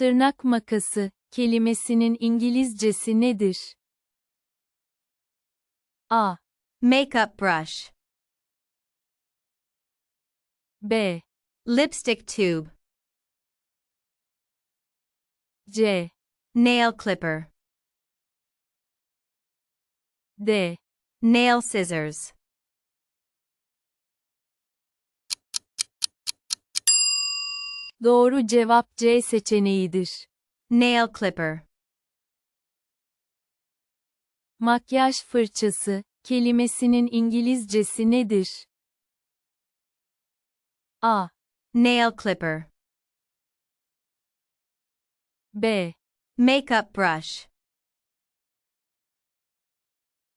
Tırnak makası kelimesinin İngilizcesi nedir? A, Makeup brush. B, Lipstick tube. C, Nail clipper. D. Nail scissors. Doğru cevap C seçeneğidir. Nail clipper. Makyaj fırçası kelimesinin İngilizcesi nedir? A, Nail clipper. B, Makeup brush.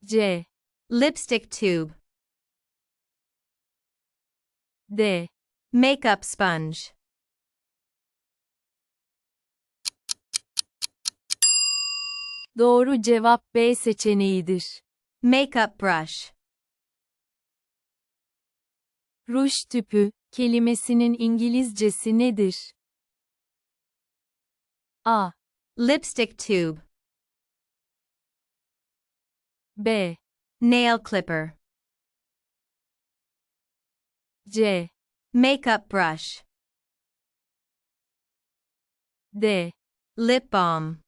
C, Lipstick tube. D. Makeup sponge. Doğru cevap B seçeneğidir. Makeup brush. Ruj tüpü kelimesinin İngilizcesi nedir? A, Lipstick tube. B, Nail clipper. C, Makeup brush. D. Lip balm.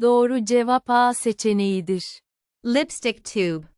Doğru cevap A seçeneğidir. Lipstick tube.